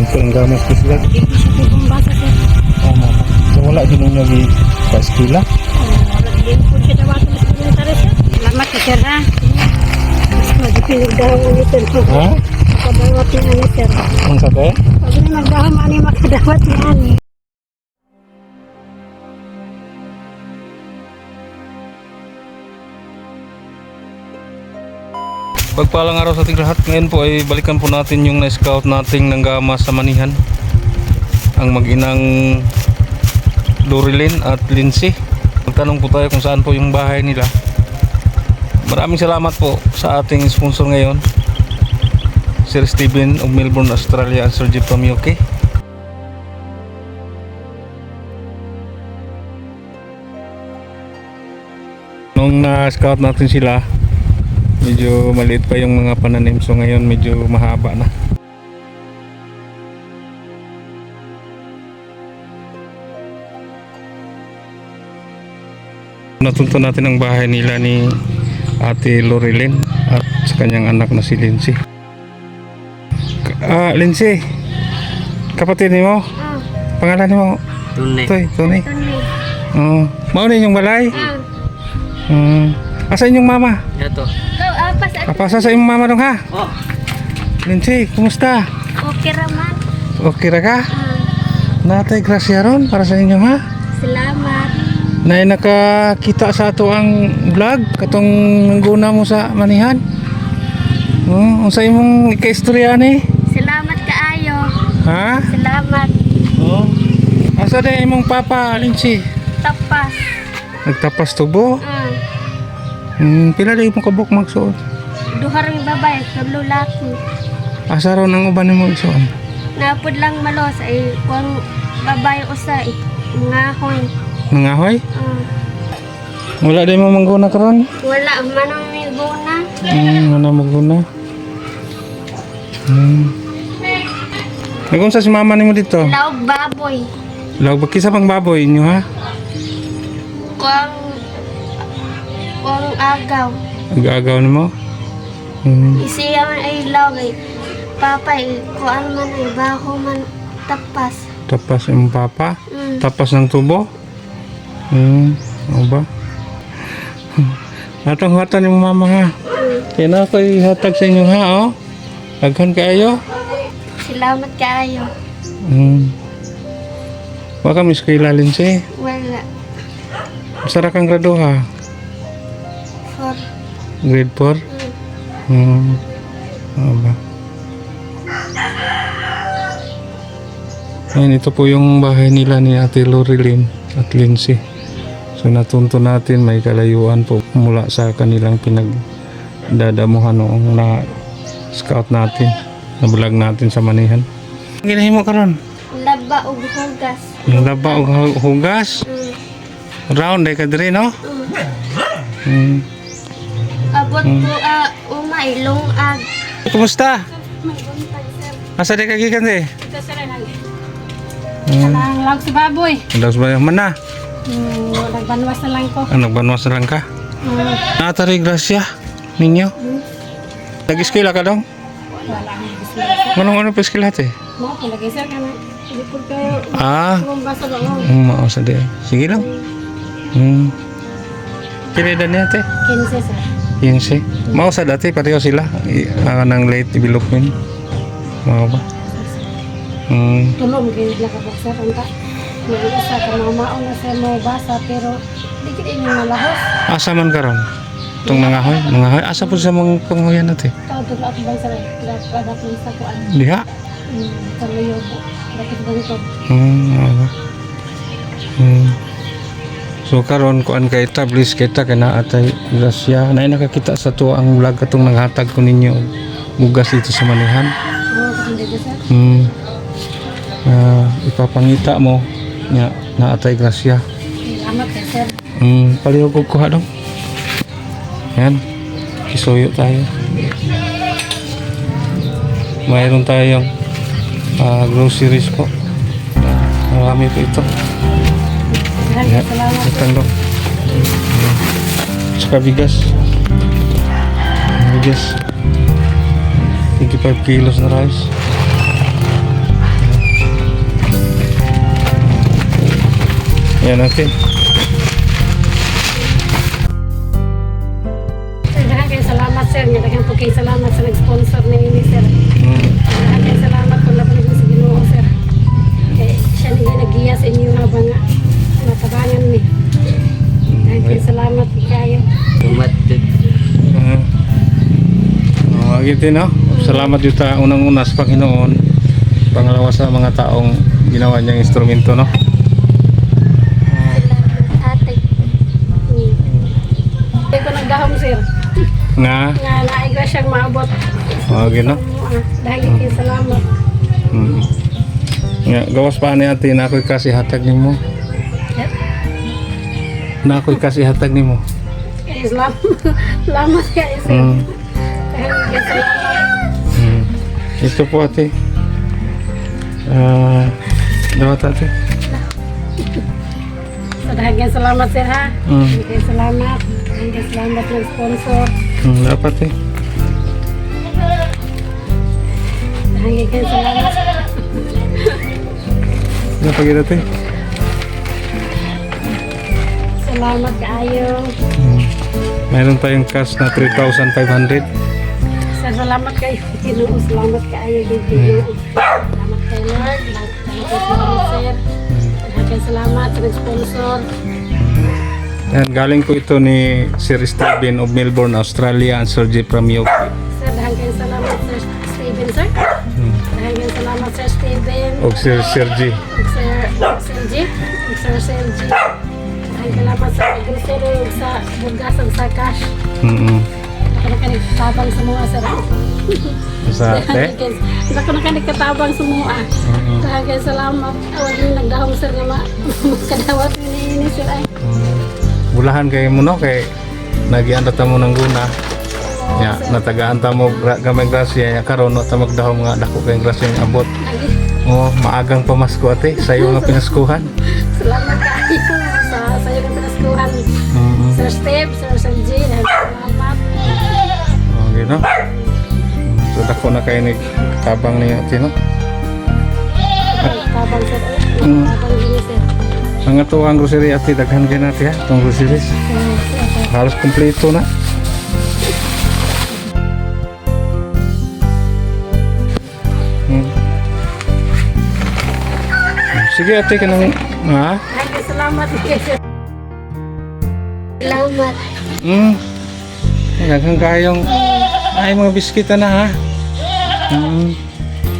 Ang gamas ko sila. Tama. So wala din nung nag sa eskwela. Wala din po siya dawasan sa komentary sir. Salamat po sir ha. Mas magpinig daw ulit sir. Ha? Makadawat ni ani sir. Ang sabi? Pag na magdaham ani makadawat ni ani. Pagpalang araw sa ating lahat. Ngayon po ay balikan po natin yung na-scout nating nanggama sa Manihan. Ang mag-inang Dorilyn at Lindsay. Magtanong po tayo kung saan po yung bahay nila. Maraming salamat po sa ating sponsor ngayon. Sir Steven of Melbourne, Australia Sir Jeep from UK. Nung na-scout natin sila, medyo maliit pa yung mga pananim so ngayon medyo mahaba na Natunto natin ang bahay nila ni Ate Loreline at sa kanyang anak na si Lindsay. Ah, Lindsay. Kapatid ni mo? Ah, Pangalan ni mo? Tunay. Toy, Tony. Tony. Oh, mao ni yung balay? Ah, Hmm. Asan yung mama? Yato. At Kapasa sa imong mama dong ha? Oh. Lindsay, kumusta? okay raman. Okay ra ka? Ah, Natay grasya ron para sa inyo ha? salamat. Na nakakita sa ato ang vlog katong nangguna mo sa manihan. Oh, unsa imong ikaistorya ni? Salamat kaayo. Ha? Salamat. Oh. Asa din imong papa, Lindsay? Tapas. Nagtapas tubo? Ah, Hmm, pila di mo kabuk magsuot? Duha ring babay, tulo laki. Asa ron ang uban nimo igsuon? Napod lang malos ay kuang babay usa eh. Ngahoy. Nangahoy? Ah, Wala din mo mangguna karon? wala manang may guna. Hmm, wala maguna. Hmm. Nagunsa si mama nimo dito? Laog baboy. Ba kisa pang baboy inyo ha? Kuang kuang agaw. Nag-aagaw ni mo? Hmm. Isiya man ay laog ay papay kuan man ay baho man tapas. Tapas yung papa? Mm. Tapas ng tubo? Hmm. Ano ba? Atong hatan yung mama ha. Kaya na ako ihatag sa inyo ha oh. Aghan kayo. Salamat kaayo. Hmm. Baka miss kay Lindsay. Wala. Masara kang grado ha. For Grade 4? Mm. Hmm. Ano ba? Ayan, ito po yung bahay nila ni Ate Loreline at Lindsay. So natunto natin may kalayuan po mula sa kanilang pinagdadamuhan noong na scout natin, na vlog natin sa manihan. Ginahin mo karon? laba ug hugas. Laba o hu- hugas? Mm. Round ay kadiri no? Mm. Hmm. Abot ko ah umay lungag. Kumusta? Maguntag sir. Asa di kagikan di? Ito sir lang. Hmm. Ang lag si baboy. Daos ba man na? Mm, nagbanwas na lang ko. Ah, nagbanwas na lang ka? Mm. Natari grasya ninyo. Nag-eskwela ka dong? Wala ang bisla. Anong ano pa eskwela te? Mo palagi sir kana. Hindi po kayo Ah, bumbasa ba mo? um, mao sa di. Sige lang. Hmm. Kinida niya te? Kinse sir. Yun si. Mao sa dati pareho sila. Ah, ng late development. Mao ba? Hmm. Tulong gid lang ka sir unta. May isa ka mga maon na sir mo basa pero di gid inyo malahos. Asa man karon? Itong nangahoy? Nangahoy? Asa po sa mga panguyan natin? Tao tulo at bang sir. Kada po sa kuan. Diha? Mm, tuloy po. Bakit bangkod? Hmm, mao ba? Hmm. So karon ko an kay establish kita kana atay grasya na nakakita sa to ang vlog katong naghatag ko ninyo bugas dito sa manihan. Hmm. Ah, ipapangita mo nya na atay grasya. Salamat kay sir. Hmm, palihog ko kuha dong. Yan. Kisuyo tayo. Mayroon tayong ah, groceries po. Marami po ito. Maraming salamat. Itanlog. Saka bigas. Bigas. 25 kilos na rice. Yan natin. Salamat sir, nilagyan po kayo salamat sa nag-sponsor ni Sir. Mm. Gitu no? Salamat juta unang-una sa Panginoon. Pangalawa sa mga taong ginawa niyang instrumento no. Ate. Hmm. Hindi ko nagdahom sir. Nga, Nga naiga siyang maabot. gino. Ah, Dahil kayo salamat. Mm. Nga, gawas pa ni ate na ako'y kasi hatag nimo. Na ako'y kasi hatag nimo. Kaya salamat. Salamat sir. Mm. Ito po ate. Ah, dawat ate. So dahil kayo salamat sir ha. Mm. Salamat. Kayo salamat ng sponsor. Mm, dapat eh. Dahil kayo salamat. Dapat kita ate. Salamat kaayo. Mm. Mayroon tayong cash na 3,500. Sir, salamat kayo. Ginoo, salamat kaayo. Ginoo. Salamat kay Lord. Salamat kayo salamat kayo sa nag-sponsor. Yan, galing ko ito ni Sir Steven of Melbourne, Australia and Sir J. Pramioki. Sir, dahil kayo salamat Sir Steven sir. Hmm. Dahil kayo salamat Sir Steven. O Sir G. Ug Sir G. Ug Sir G. Dahil salamat sa ug sa bugas ug sa cash. Mm-mm. Ako na kanig katabang sa mga sir. Sa katabang sa mga. Mm-mm. Dahil kayo salamat. Awag yung nagdahong sir nga ma. Kadawat ni ni sir ay. Mm. Bulahan kayo mo no kay nagian ta mo ng guna. Ya, natagaan ta mo gamay grasya ya karon ta magdahom nga dako kay grasya yung abot. Oh, maagang pamasko ate sayo nga pinaskuhan. Salamat kayo sa sayo ng pinaskuhan. Mm-mm. Sir Steve, Sir salamat. Gino. So dako na kayo ni tabang ni ate no. Tabang sir. Mm. Sir. Ang ato ang grocery ate daghan kay natin ha, tong groceries. Halos kumpleto na. Hmm. Sige ate ka nang ha? Salamat. Salamat. Hmm. Daghang kayong ay mga biskita na ha. Hmm.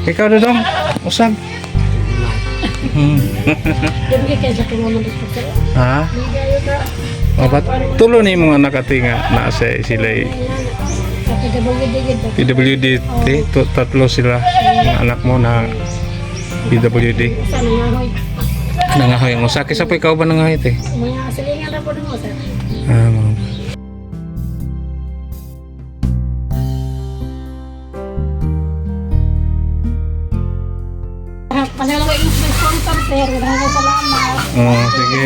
Ikaw dodong, usag. Hmm. Ha? Ba't tulo ni mga anak ate nga na sa sila. PWD to- tatlo sila mga anak mo na PWD. Nangahoy. Nangahoy mo. Sa kisa po ikaw ba nangahoy te? Mga silingan na po mo sir. Ah, sir. Maraming salamat. Oh, sige.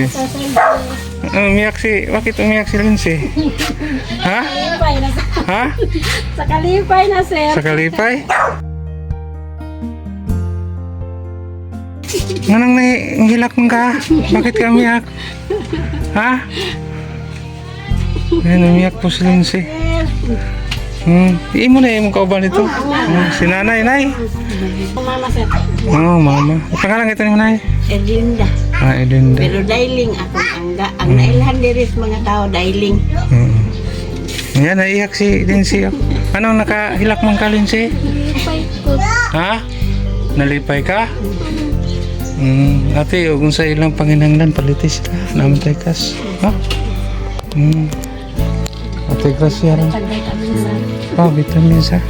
Umiyak si, bakit umiyak si Lindsay? ha? Kalipay na sir. Ha? Sa kalipay na sir. Sa kalipay? Manang nahihilak mong ka? Bakit ka umiyak? Ha? Ayan, umiyak po si Lindsay. Hmm, iin mo na yung kauban nito. Hmm, si nanay, nay. Mama sir. Oh, mama. Pangalan ito ni nanay? Edinda. Ah, Edinda. Pero dialing akong angga. Ang nailhan diris mga tao dialing. Mm. Yan, naiyak si Lindsay. oh. Anong nakahilak mong ka, Lindsay? Kalipay ko. Ha? Nalipay ka? Mm, ate, kung sa ilang panginanglan, palitis ka. Naman tayo kas. Ha? Mm. Ate, grasya rin. Oh, vitamins ha.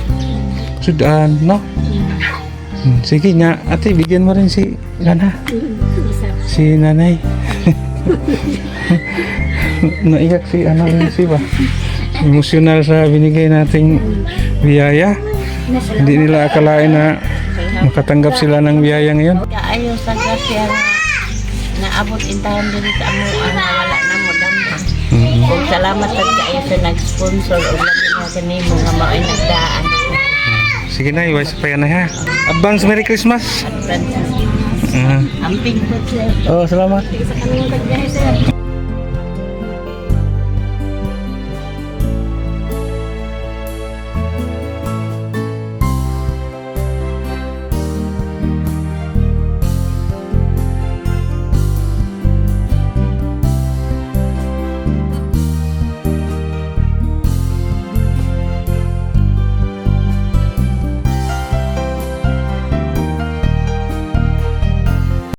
Sudan, no? Mm, sige nga, ate, bigyan mo rin si, Sir. si nanay. Naiyak si ano rin si ba? Emosyonal sa binigay nating biyaya. Hindi nila akalain na makatanggap sila ng biyaya ngayon. Kaayo sa grasya naabot intahan diri sa amo Kung salamat at kaayo sa nag-sponsor o labi nga kanimo nga mao'y nagdaan. Sige na, iwas pa yan na ha. Advance Merry Christmas. Francis. Ah. Amping po sir. Oh, salamat. Sa kanong kagbiyahe, sir.